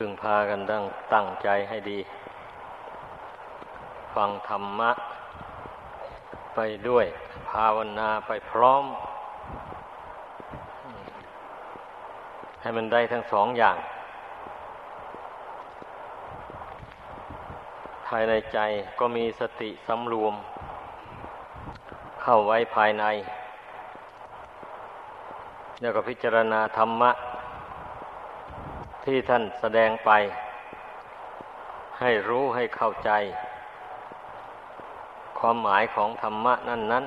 พึงพากันตั้งตั้งใจให้ดี ฟังธรรมะ ไปด้วย ภาวนาไปพร้อม ให้มันได้ทั้งสองอย่าง ภายในใจก็มีสติสำรวม เข้าไว้ภายใน แล้วก็พิจารณาธรรมะ ที่ท่านแสดงไป ให้รู้ให้เข้าใจ ความหมายของธรรมะนั่นนั้น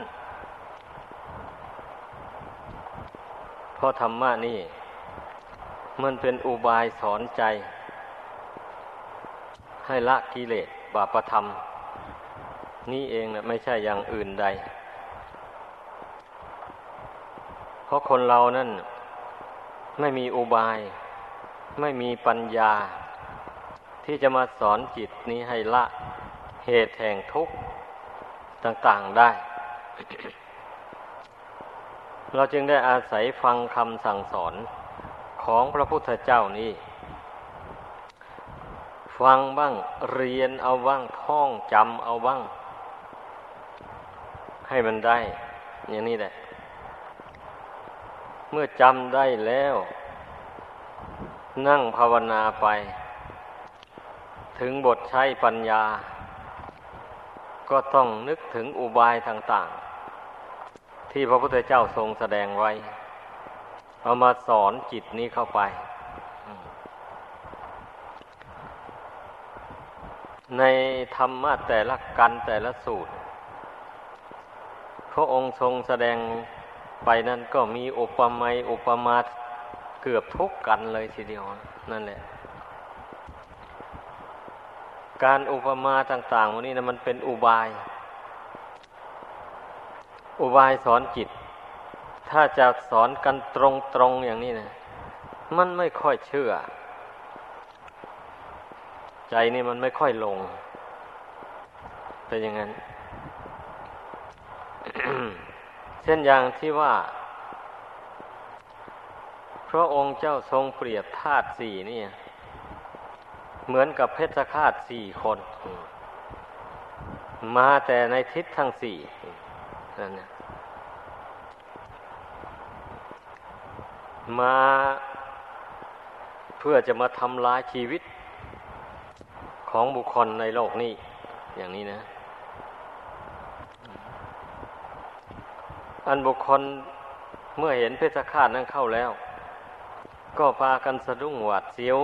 เพราะธรรมะนี่ มันเป็นอุบายสอนใจ ให้ละกิเลสบาปธรรม นี่เองนะไม่ใช่อย่างอื่นใด เพราะคนเรานั่นไม่มีอุบาย ไม่มีปัญญา ที่จะมาสอนจิตนี้ให้ละเหตุแห่งทุกข์ต่างๆได้ เราจึงได้อาศัยฟังคำสั่งสอนของพระพุทธเจ้านี้ ฟังบ้างเรียนเอาบ้างท่องจำเอาบ้าง ให้มันได้ อย่างนี้แหละ เมื่อจำได้แล้ว นั่งภาวนาไป ถึงบทใช้ปัญญา ก็ต้องนึกถึงอุบายต่างๆ ที่พระพุทธเจ้าทรงแสดงไว้ เอามาสอนจิตนี้เข้าไป ในธรรมะแต่ละกันแต่ละสูตร พระองค์ทรงแสดงไปนั้นก็มีอุปมาอุปมา เกือบทุกกันเลยทีเดียวนั่นแหละ การอุปมาต่างๆวันนี้นะมันเป็นอุบาย อุบายสอนจิต ถ้าจะสอนกันตรงๆอย่างนี้นะมันไม่ค่อยเชื่อ ใจนี่มันไม่ค่อยลง เป็นอย่างนั้น เช่นอย่างที่ว่า พระองค์เจ้าทรงเปรียบธาตุสี่นี่เหมือนกับเพชฌฆาตสี่คน มาแต่ในทิศทั้งสี่นั่นนะมาเพื่อจะมาทำลายชีวิตของบุคคลในโลกนี้ อย่างนี้นะ อันบุคคลเมื่อเห็นเพชฌฆาตนั้นเข้าแล้ว ก็พากันสะดุ้งหวาดเสียว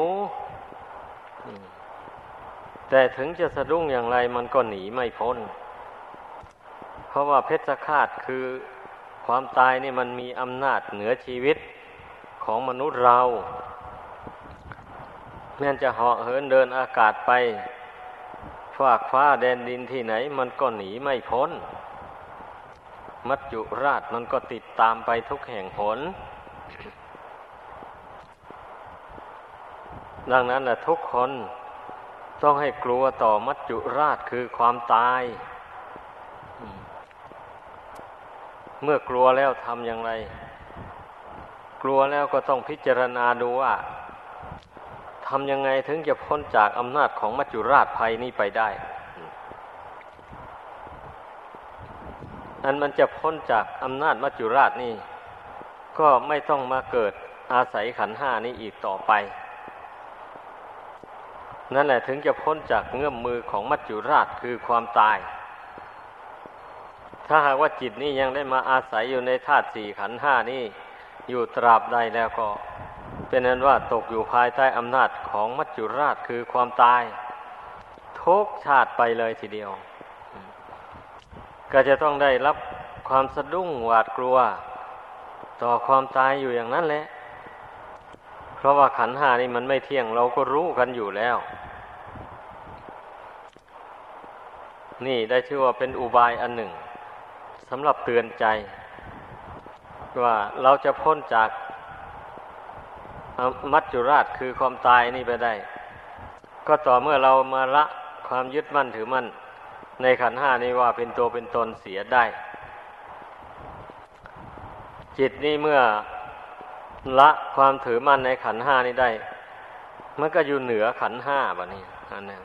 แต่ถึงจะสะดุ้งอย่างไรมันก็หนีไม่พ้น เพราะว่าเพชฌฆาตคือความตายนี่มันมีอำนาจเหนือชีวิตของมนุษย์เราแม้จะเหาะเหินเดินอากาศไปฝากฟ้าแดนดินที่ไหน มันก็หนีไม่พ้น มัจจุราชมันก็ติดตามไปทุกแห่งหน ดังนั้นนะทุกคนต้องให้กลัวต่อมัจจุราชคือความตาย เมื่อกลัวแล้วทำอย่างไร กลัวแล้วก็ต้องพิจารณาดูว่าทำยังไงถึงจะพ้นจากอำนาจของมัจจุราชภัยนี้ไปได้ อันมันจะพ้นจากอำนาจมัจจุราชนี่ ก็ไม่ต้องมาเกิดอาศัยขันห้านี้อีกต่อไป นั่นแหละถึงจะพ้นจากเงื้อมมือของมัจจุราชคือความตาย ถ้าหากว่าจิตนี้ยังได้มาอาศัยอยู่ในธาตุสี่ขันห้านี้อยู่ตราบใดแล้วก็ เป็นนั้นว่าตกอยู่ภายใต้อำนาจของมัจจุราชคือความตาย ทุกชาติไปเลยทีเดียว ก็จะต้องได้รับความสะดุ้งหวาดกลัว ต่อความตายอยู่อย่างนั้นแหละ ราะว่าขันหานี่มันไม่เที่ยงเราก็รู้กันอยู่แล้ว นี่ได้ชื่อว่าเป็นอุบายอันหนึ่งสำหรับเตือนใจ ว่าเราจะพ้นจากมัจจุราชคือความตายนี่ไปได้ ก็ต่อเมื่อเรามาละความยึดมั่นถือมั่น ในขันห้านี้ว่าเป็นตัวเป็นตนเสียได้ จิตนี่เมื่อ ละความถือมั่นในขันห้านี้ได้ มันก็อยู่เหนือขันห้าแบะนี้อันนี้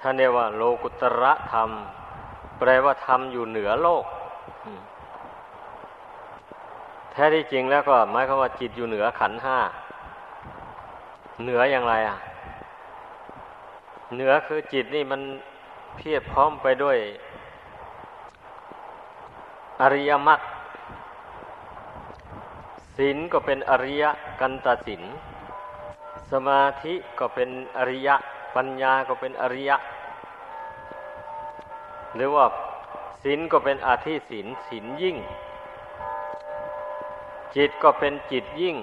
ท่านเรียกว่า โลกุตระธรรม แปลว่าธรรมอยู่เหนือโลก แท้ที่จริงแล้วก็หมายความว่าจิตอยู่เหนือขันห้า เหนืออย่างไรอะ เหนือคือจิตนี่มันเพียรพร้อมไปด้วย อริยมรรค ศีลก็เป็นอริยกันตศีลสมาธิก็เป็นอริยะ ปัญญาก็เป็นอริยะ หรือว่าศีลก็เป็นอาธิศีลศีลยิ่ง จิตก็เป็นจิตยิ่ง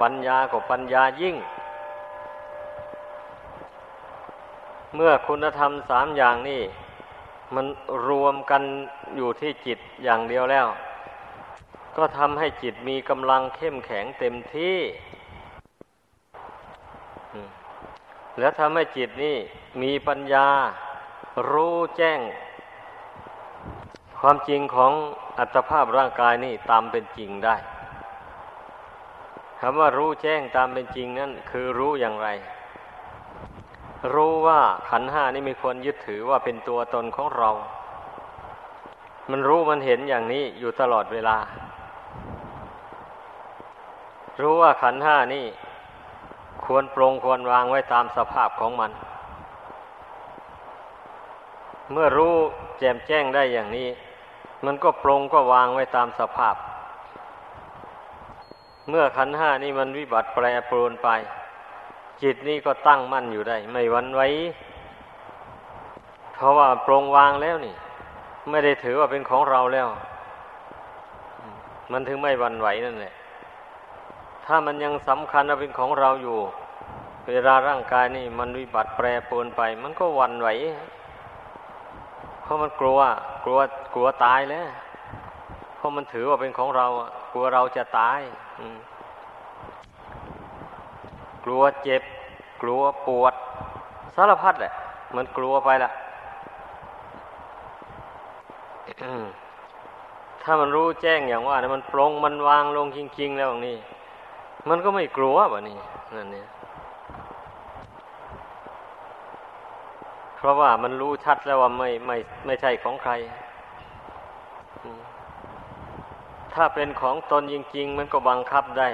ปัญญาก็ปัญญายิ่ง เมื่อคุณธรรมสามอย่างนี้มันรวมกันอยู่ที่จิตอย่างเดียวแล้ว ก็ทำให้จิตมีกำลังเข้มแข็งเต็มที่ แล้วทำให้จิตนี่มีปัญญารู้แจ้ง ความจริงของอัตภาพร่างกายนี่ตามเป็นจริงได้คำว่ารู้แจ้งตามเป็นจริงนั่นคือรู้อย่างไร รู้ว่าขันห้านี่มีควรยึดถือว่าเป็นตัวตนของเรา มันรู้มันเห็นอย่างนี้อยู่ตลอดเวลา รู้ว่าขันห้านี่ควรปรงควรวางไว้ตามสภาพของมัน เมื่อรู้แจ่มแจ้งได้อย่างนี้ มันก็ปรงก็วางไว้ตามสภาพ เมื่อขันห้านี่มันวิบัติแปรปรวนไป จิตนี่ก็ตั้งมั่นอยู่ได้ ไม่วันไว้ เพราะว่าปรงวางแล้วนี่ ไม่ได้ถือว่าเป็นของเราแล้ว มันถึงไม่วันไหวนั่นแหละ ถ้ามันยังสำคัญว่าเป็นของเราอยู่ เวลาร่างกายนี่มันวิบัติแปรปรวนไป มันก็วันไหว เพราะมันกลัว กลัวกลัวตายแล้วเพราะมันถือว่าเป็นของเรากลัวเราจะตายกลัวเจ็บ กลัวปวด สารพัดแหละ มันกลัวไปละถ้ามันรู้แจ้งอย่างว่ามันปรงมันวางลงจริง ๆ แล้วอย่างนี้ มันก็ไม่กลัววะนี่นั่นเนี่ยเพราะว่ามันรู้ชัดแล้วว่าไม่ไม่ไม่ใช่ของใคร ถ้าเป็นของตนจริง ๆ มันก็บังคับได้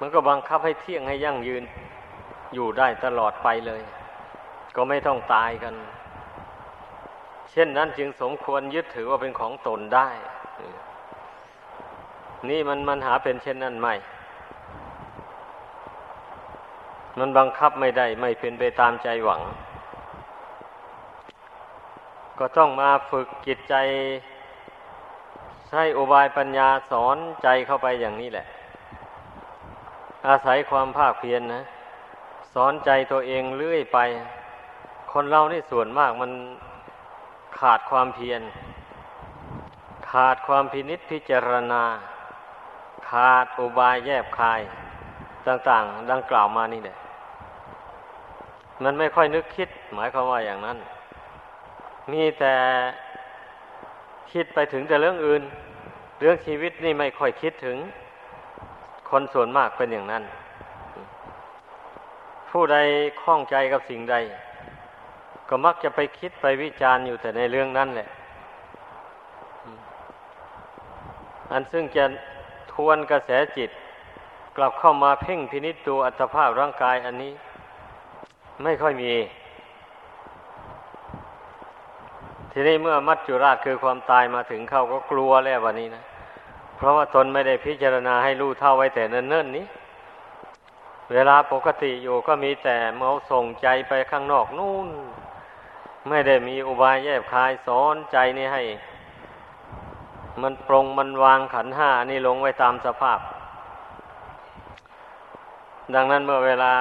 มันก็บังคับให้เที่ยงให้ยั่งยืนอยู่ได้ตลอดไปเลย ก็ไม่ต้องตายกัน เช่นนั้นจึงสมควรยึดถือว่าเป็นของตนได้ นี่มันมันหาเป็นเช่นนั้นไม่ มันบังคับไม่ได้ ไม่เป็นไปตามใจหวัง ก็ต้องมาฝึกจิตใจใช้อุบายปัญญาสอนใจเข้าไปอย่างนี้แหละ อาศัยความภาคเพียรนนะ สอนใจตัวเองเรื่อยไป คนเรานี่ส่วนมากมันขาดความเพียรขาดความพินิษพิจารณา ขาดอุบายแยบคายต่างๆ ดังกล่าวมานี่แหละมันไม่ค่อยนึกคิด หมายความว่าอย่างนั้น มีแต่คิดไปถึงแต่เรื่องอื่น เรื่องชีวิตนี่ไม่ค่อยคิดถึง คนส่วนมากเป็นอย่างนั้น ผู้ใดคล่องใจกับสิ่งใด ก็มักจะไปคิดไปวิจารณ์อยู่แต่ในเรื่องนั้นแหละ อันซึ่งจะ ทวนกระแสจิต กลับเข้ามาเพ่งพินิจดูอัตภาพร่างกายอันนี้ ไม่ค่อยมี ทีนี้เมื่อมัจจุราชคือความตายมาถึงเข้าก็กลัวแล้ววันนี้นะ เพราะว่าตนไม่ได้พิจารณาให้รู้เท่าไว้แต่เนิ่นๆนี้เวลาปกติอยู่ก็มีแต่เมาส่งใจไปข้างนอกนู่น ไม่ได้มีอุบายแยบคายสอนใจนี่ให้ มันปรงมันวางขันห้านี่ลงไว้ตามสภาพ ดังนั้นเมื่อเวลา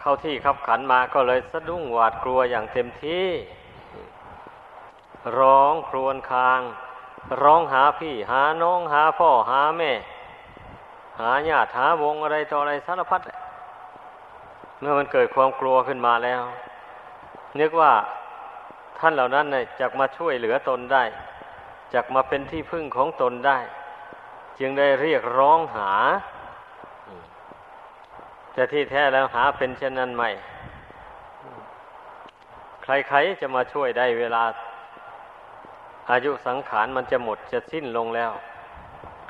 เข้าที่ขับขันมาก็เลยสะดุ้งหวาดกลัวอย่างเต็มที่ ร้องครวญคราง ร้องหาพี่หาน้องหาพ่อหาแม่ หาญาติหาวงอะไรต่ออะไรสารพัดเมื่อมันเกิดความกลัวขึ้นมาแล้วนึกว่าท่านเหล่านั้นเนี่ยจะมาช่วยเหลือตนได้ จักมาเป็นที่พึ่งของตนได้ จึงได้เรียกร้องหา แต่ที่แท้แล้วหาเป็นเช่นนั้นไม่ ใครๆจะมาช่วยได้เวลา อายุสังขารมันจะหมดจะสิ้นลงแล้ว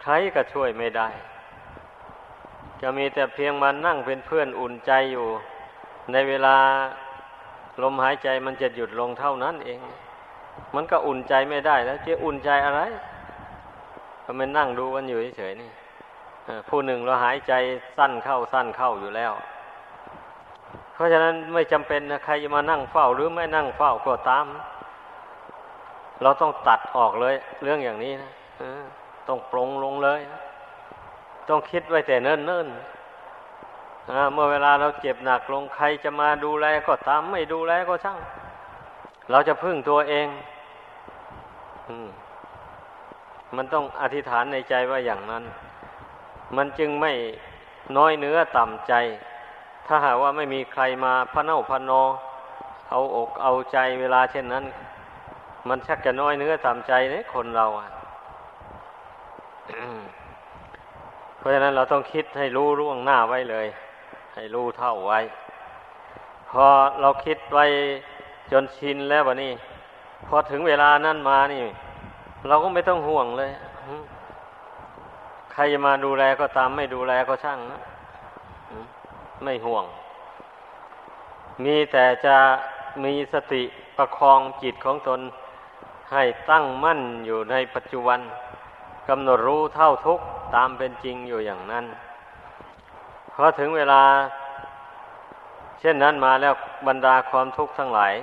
ใครก็ช่วยไม่ได้ จะมีแต่เพียงมานั่งเป็นเพื่อนอุ่นใจอยู่ ในเวลาลมหายใจมันจะหยุดลงเท่านั้นเอง มันก็อุ่นใจไม่ได้แล้วจะอุ่นใจอะไร ก็มานั่งดูกันอยู่เฉยๆนี่ผู้หนึ่งเราหายใจสั้นเข้าสั้นเข้าอยู่แล้ว เพราะฉะนั้นไม่จำเป็นนะใครจะมานั่งเฝ้าหรือไม่นั่งเฝ้าก็ตาม เราต้องตัดออกเลย เรื่องอย่างนี้นะต้องปรงลงเลย ต้องคิดไว้แต่เนิ่นๆเมื่อเวลาเราเจ็บหนักลงใครจะมาดูแลก็ตาม ไม่ดูแลก็ช่าง เราจะพึ่งตัวเองมันต้องอธิษฐานในใจว่าอย่างนั้น มันจึงไม่น้อยเนื้อต่ำใจ ถ้าหากว่าไม่มีใครมาพะเน่าพะนอ เอาอกเอาใจเวลาเช่นนั้น มันชักจะน้อยเนื้อต่ำใจเลยคนเราอะเพราะฉะนั้นเราต้องคิดให้รู้ร่วงหน้าไว้เลย ให้รู้เท่าไว้ พอเราคิดไว้ จนชินแล้ววะนี่พอถึงเวลานั้นมานี่ เราก็ไม่ต้องห่วงเลย ใครจะมาดูแลก็ตามไม่ดูแลก็ช่างนะไม่ห่วง มีแต่จะมีสติประคองจิตของตน ให้ตั้งมั่นอยู่ในปัจจุบันกำหนดรู้เท่าทุกตามเป็นจริงอยู่อย่างนั้นพอถึงเวลา เช่นนั้นมาแล้วบรรดาความทุกข์ทั้งหลาย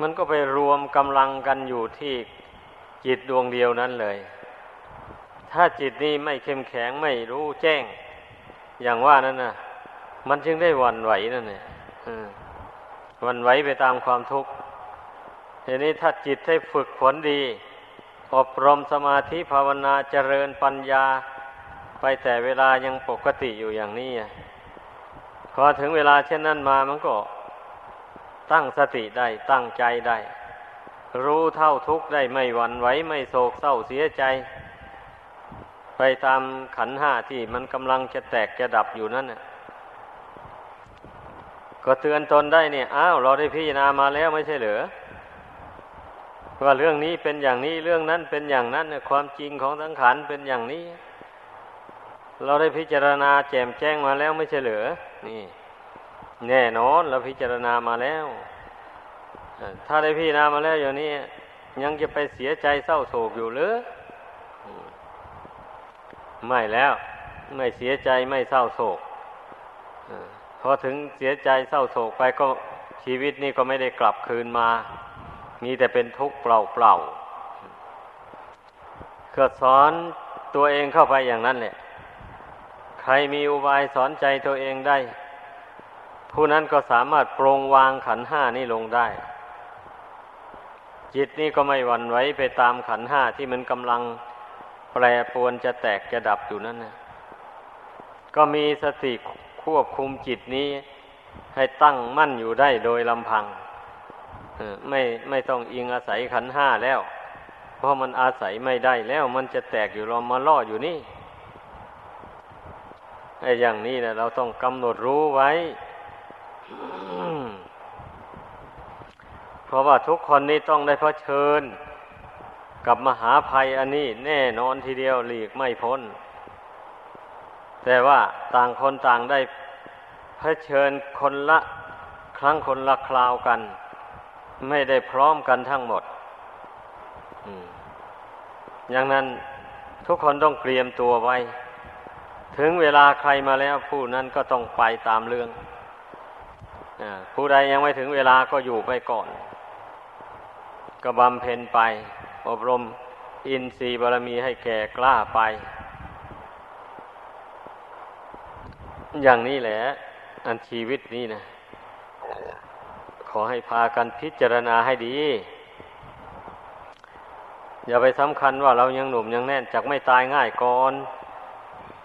มันก็ไปรวมกำลังกันอยู่ที่จิตดวงเดียวนั้นเลย ถ้าจิตนี้ไม่เข้มแข็งไม่รู้แจ้ง อย่างว่านั่นนะมันจึงได้วันไหวนั่นเนี่ยวันไหวไปตามความทุกข์ทีนี้ถ้าจิตให้ฝึกฝนดี อบรมสมาธิภาวนาเจริญปัญญา ไปแต่เวลายังปกติอยู่อย่างนี้พอถึงเวลาเช่นนั้นมามันก็ ตั้งสติได้ตั้งใจได้ รู้เท่าทุกข์ได้ไม่หวั่นไหวไม่โศกเศร้าเสียใจ ไปตามขันห้าที่มันกำลังจะแตกจะดับอยู่นั่นน่ะก็เตือนตนได้เนี่ยอ้าวเราได้พิจารณามาแล้วไม่ใช่เหรอว่าเรื่องนี้เป็นอย่างนี้เรื่องนั้นเป็นอย่างนั้นความจริงของสังขารเป็นอย่างนี้ เราได้พิจารณาแจ่มแจ้งมาแล้วไม่ใช่เหรอนี่ แน่นอนเราพิจารณามาแล้วถ้าได้พิจารณามาแล้วอย่างนี้ ยังจะไปเสียใจเศร้าโศกอยู่หรือไม่แล้ว ไม่เสียใจไม่เศร้าโศกพอถึงเสียใจเศร้าโศกไปก็ชีวิตนี้ก็ไม่ได้กลับคืนมา มีแต่เป็นทุกข์เปล่าเปล่าก็สอนตัวเองเข้าไปอย่างนั้นแหละ ใครมีอุบายสอนใจตัวเองได้ ผู้นั้นก็สามารถปรงวางขันห้านี้ลงได้ จิตนี่ก็ไม่หวั่นไหวไปตามขันห้าที่มันกำลังแปรปวนจะแตกจะดับอยู่นั่นนะก็มีสติควบคุมจิตนี้ให้ตั้งมั่นอยู่ได้โดยลำพังไม่ไม่ต้องอิงอาศัยขันห้าแล้ว เพราะมันอาศัยไม่ได้แล้ว มันจะแตกอยู่เรามาล่ออยู่นี่ไอ้อย่างนี้นะเราต้องกำหนดรู้ไว้ เพราะว่าทุกคนนี้ต้องได้เผชิญ กับมหาภัยอันนี้แน่นอนทีเดียวหลีกไม่พ้น แต่ว่าต่างคนต่างได้เผชิญคนละครั้งคนละคราวกัน ไม่ได้พร้อมกันทั้งหมดอย่างนั้นทุกคนต้องเตรียมตัวไว้ ถึงเวลาใครมาแล้วผู้นั้นก็ต้องไปตามเรื่อง ผู้ใดยังไม่ถึงเวลาก็อยู่ไปก่อน ก็บำเพ็ญไป อบรมอินทรีย์บารมีให้แก่กล้าไป อย่างนี้แหละ อันชีวิตนี้นะ ขอให้พากันพิจารณาให้ดี อย่าไปสำคัญว่าเรายังหนุ่มยังแน่นจากไม่ตายง่ายก่อน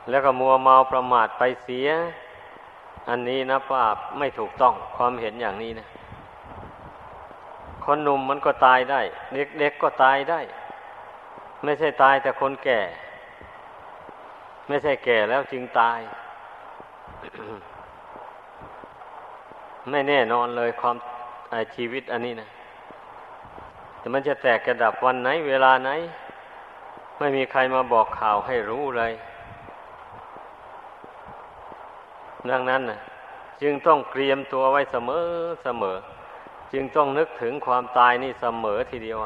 แล้วก็มัวเมาประมาทไปเสีย อันนี้นะป้าไม่ถูกต้องความเห็นอย่างนี้นะ คนหนุ่มมันก็ตายได้ เด็กๆก็ตายได้ ไม่ใช่ตายแต่คนแก่ ไม่ใช่แก่แล้วจึงตาย ไม่แน่นอนเลยความชีวิตอันนี้นะแต่มันจะแตกกระดับวันไหน เวลาไหน ไม่มีใครมาบอกข่าวให้รู้เลย ดังนั้นนะจึงต้องเตรียมตัวไว้เสมอเสมอ จึงต้องนึกถึงความตายนี่เสมอทีเดียว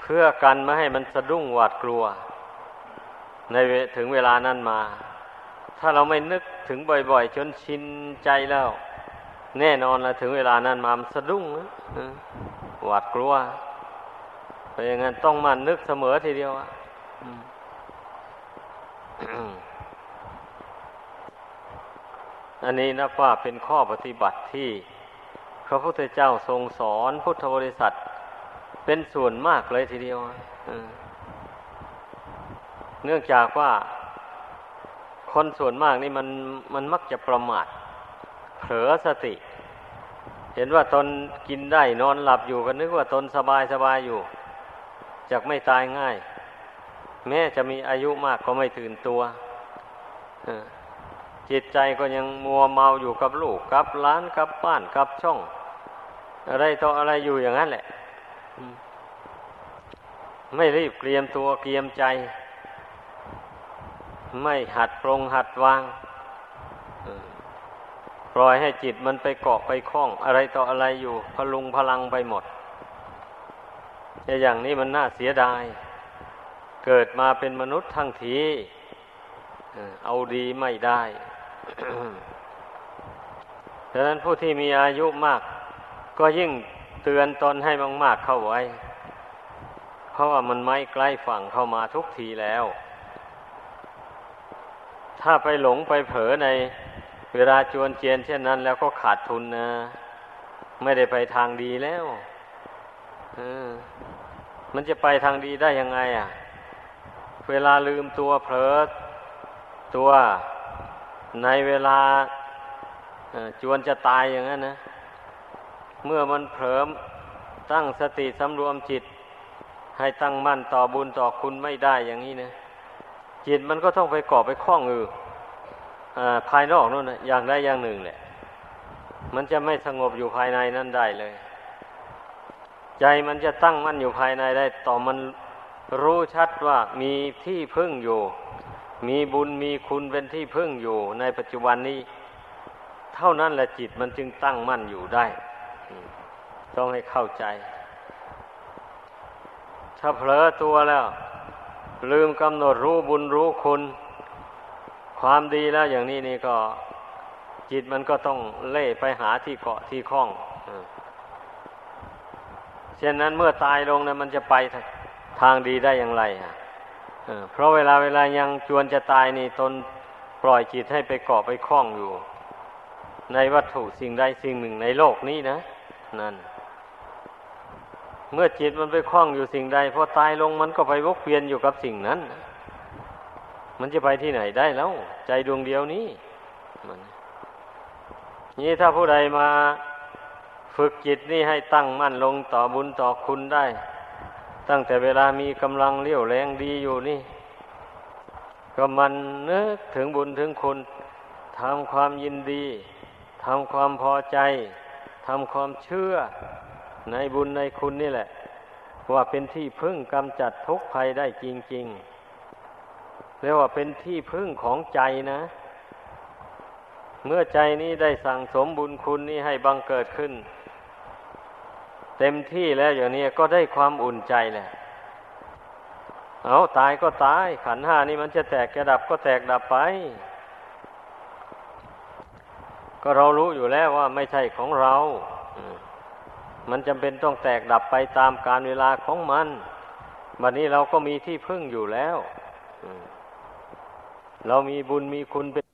เพื่อกันไม่ให้มันสะดุ้งหวาดกลัว ในถึงเวลานั้นมา ถ้าเราไม่นึกถึงบ่อย ๆ จนชินใจแล้ว แน่นอนล้วถึงเวลานั้นมามันสะดุ้งหวาดกลัวเพราะอย่างนั้นต้องมันนึกเสมอทีเดียวอะ อันนี้นับว่าเป็นข้อปฏิบัติที่ พระพุทธเจ้าทรงสอนพุทธบริษัท เป็นส่วนมากเลยทีเดียวเนื่องจากว่าคนส่วนมากนี่มันมันมักจะประมาท เผลอสติ เห็นว่าตนกินได้นอนหลับอยู่ก็นึกว่าตนสบายสบายอยู่จากไม่ตายง่าย แม้จะมีอายุมากก็ไม่ตื่นตัว จิตใจก็ยังมัวเมาอยู่กับลูกกับล้านกับบ้านกับช่อง อะไรต่ออะไรอยู่อย่างนั้นแหละ ไม่รีบเตรียมตัวเตรียมใจ ไม่หัดปรงหัดวางปล่อยให้จิตมันไปเกาะไปคล้อง อะไรต่ออะไรอยู่ พลุงพลังไปหมดอย่างนี้มันน่าเสียดาย เกิดมาเป็นมนุษย์ทั้งที เอาดีไม่ได้ ดังนั้นผู้ที่มีอายุมาก ก็ยิ่งเตือนตนให้มาก ๆเข้าไว้ เพราะว่ามันไม่ใกล้ฝั่งเข้ามาทุกทีแล้ว ถ้าไปหลงไปเผลอในเวลาจวนเจียนเช่นนั้น แล้วก็ขาดทุนนะ ไม่ได้ไปทางดีแล้วมันจะไปทางดีได้ยังไง อะ เวลาลืมตัวเผลอตัว ในเวลาจวนจะตายอย่างนั้นนะ เมื่อมันเผลอตั้งสติสำรวมจิต ให้ตั้งมั่นต่อบุญต่อคุณไม่ได้อย่างนี้นะจิตมันก็ต้องไปเกาะไปคล้องอือภายนอกนู่นนะอย่างใดอย่างหนึ่งแหละ มันจะไม่สงบอยู่ภายในนั่นได้เลย ใจมันจะตั้งมั่นอยู่ภายในได้ ต่อมันรู้ชัดว่ามีที่พึ่งอยู่ มีบุญมีคุณเป็นที่พึ่งอยู่ในปัจจุบันนี้ เท่านั้นแหละจิตมันจึงตั้งมั่นอยู่ได้ ต้องให้เข้าใจ ถ้าเผลอตัวแล้ว ลืมกำหนดรู้บุญรู้คุณ ความดีแล้วอย่างนี้นี่ก็ จิตมันก็ต้องเล่ไปหาที่เกาะที่คล้องเช่นนั้นเมื่อตายลงนะมันจะไปทางดีได้อย่างไรอะ เพราะเวลาเวลายังจวนจะตายนี่ตนปล่อยจิตให้ไปเกาะไปคล้องอยู่ ในวัตถุสิ่งใดสิ่งหนึ่งในโลกนี้นะนั่น เมื่อจิตมันไปคล้องอยู่สิ่งใดพอตายลงมันก็ไปวกเวียนอยู่กับสิ่งนั้น มันจะไปที่ไหนได้แล้ว ใจดวงเดียวนี้มันนี่ถ้าผู้ใดมาฝึกจิตนี่ให้ตั้งมั่นลงต่อบุญต่อคุณได้ ตั้งแต่เวลามีกำลังเลี้ยวแรงดีอยู่นี่ ก็มันนึกถึงบุญถึงคุณทำความยินดีทำความพอใจทำความเชื่อในบุญในคุณนี่แหละ ว่าเป็นที่พึ่งกำจัดทุกภัยได้จริง ๆ เรียกว่าเป็นที่พึ่งของใจนะ เมื่อใจนี้ได้สั่งสมบุญคุณนี้ให้บังเกิดขึ้น เต็มที่แล้วอย่างนี้ก็ได้ความอุ่นใจแหละเอาตายก็ตาย ขันห้านี่มันจะแตกจะดับก็แตกดับไป ก็เรารู้อยู่แล้วว่าไม่ใช่ของเรา มันจำเป็นต้องแตกดับไปตามการเวลาของมันบัดนี้เราก็มีที่พึ่งอยู่แล้ว เรามีบุญมีคุณเป็น